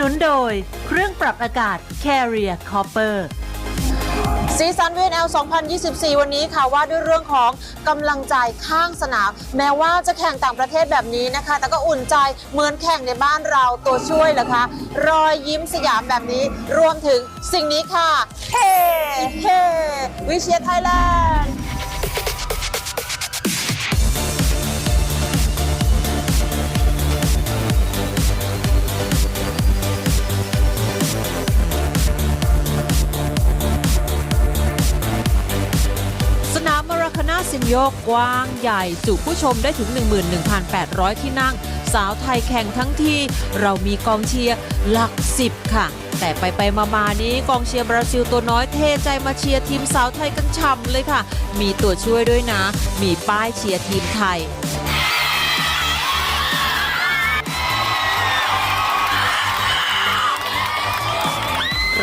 นุนโดย เครื่องปรับอากาศ Carrier Copper ซีซันวีนแอล2024 วันนี้ค่ะว่าด้วยเรื่องของกำลังใจข้างสนาม แม้ว่าจะแข่งต่างประเทศแบบนี้นะคะ แต่ก็อุ่นใจเหมือนแข่งในบ้านเราตัวช่วยเหรอคะ รอยยิ้มสยามแบบนี้ รวมถึงสิ่งนี้ค่ะ เฮ้ เฮ้ วิเชียไทยแลนด์ โยกกว้างใหญ่จุผู้ชมได้ถึง 11,800 ที่นั่ง สาวไทยแข่งทั้งทีเรามีกองเชียร์หลักสิบค่ะ แต่ไปไปมามานี้กองเชียร์บราซิลตัวน้อยเทใจมาเชียร์ทีมสาวไทยกันฉ่ำเลยค่ะ มีตัวช่วยด้วยนะ มีป้ายเชียร์ทีมไทย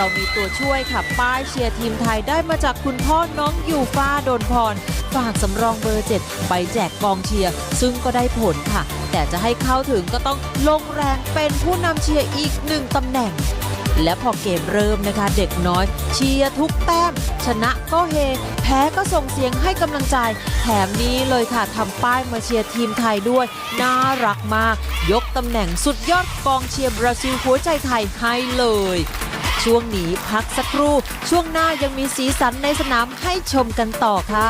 เรามีตัวช่วยค่ะ ป้ายเชียร์ทีมไทยได้มาจากคุณพ่อน้องยูฟ้าโดนพร ฝากสำรองเบอร์7ไปแจกกองเชียร์ ซึ่งก็ได้ผลค่ะ แต่จะให้เข้าถึงก็ต้องลงแรงเป็นผู้นำเชียร์อีกหนึ่งตำแหน่ง และพอเกมเริ่มนะคะ เด็กน้อยเชียร์ทุกแต้ม ชนะก็เฮ แพ้ก็ส่งเสียงให้กำลังใจ แถมนี้เลยค่ะทำป้ายมาเชียร์ทีมไทยด้วย น่ารักมาก ยกตำแหน่งสุดยอดกองเชียร์บราซิลหัวใจไทยให้เลย ช่วงนี้พักสักครู่ ช่วงหน้ายังมีสีสันในสนามให้ชมกันต่อค่ะ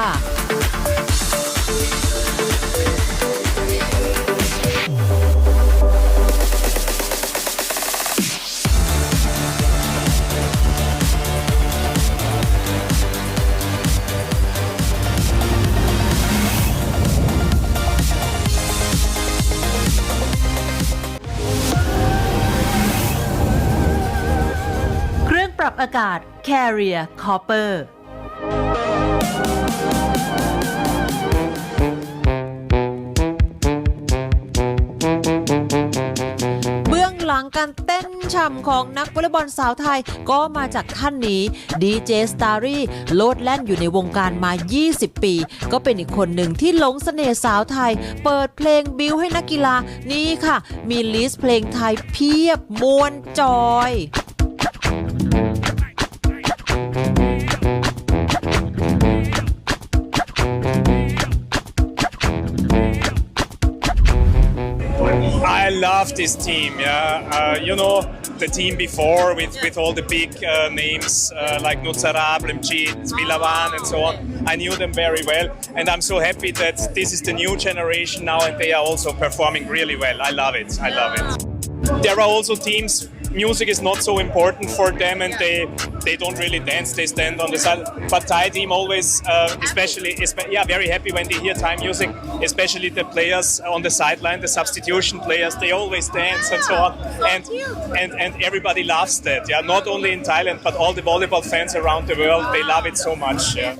ปรับอากาศ Carrier Copper เบื้องหลังการเต้นฉ่ำของนักวอลเลย์บอลสาวไทยก็มาจากท่านนี้ดีเจสตารี่โลดแล่นอยู่ในวงการมา 20 ปี ก็เป็นอีกคนหนึ่งที่หลงเสน่ห์สาวไทย เปิดเพลงบิวให้นักกีฬานี่ค่ะ มีลิสต์เพลงไทยเพียบมวนจอย love this team. Yeah, uh, you know the team before with, with all the big uh, names uh, like Nutsarab, Limchit, Milavan, and so on. I knew them very well, and I'm so happy that this is the new generation now, and they are also performing really well. I love it. I love it. There are also teams. Music is not so important for them, and they they don't really dance. They stand on the side. But Thai team always, uh, especially, espe- yeah, very happy when they hear Thai music. Especially the players on the sideline, the substitution players. They always dance and so on, and and and everybody loves that. Yeah, not only in Thailand, but all the volleyball fans around the world. They love it so much. Yeah.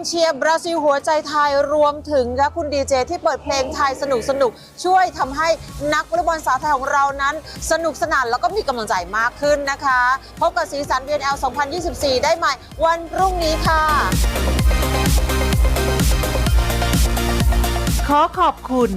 องเชียร์บราซิลหัวใจไทยรวมถึงค่ะคุณดีเจที่เปิดเพลงไทยสนุกสนุกช่วยทำให้นักวอลเลย์บอลสาวไทยของเรานั้น สนุกสนานแล้วก็มีกำลังใจมากขึ้นนะคะ พบกับสีสัน VNL 2024 ได้ใหม่วันพรุ่งนี้ค่ะ ขอขอบคุณ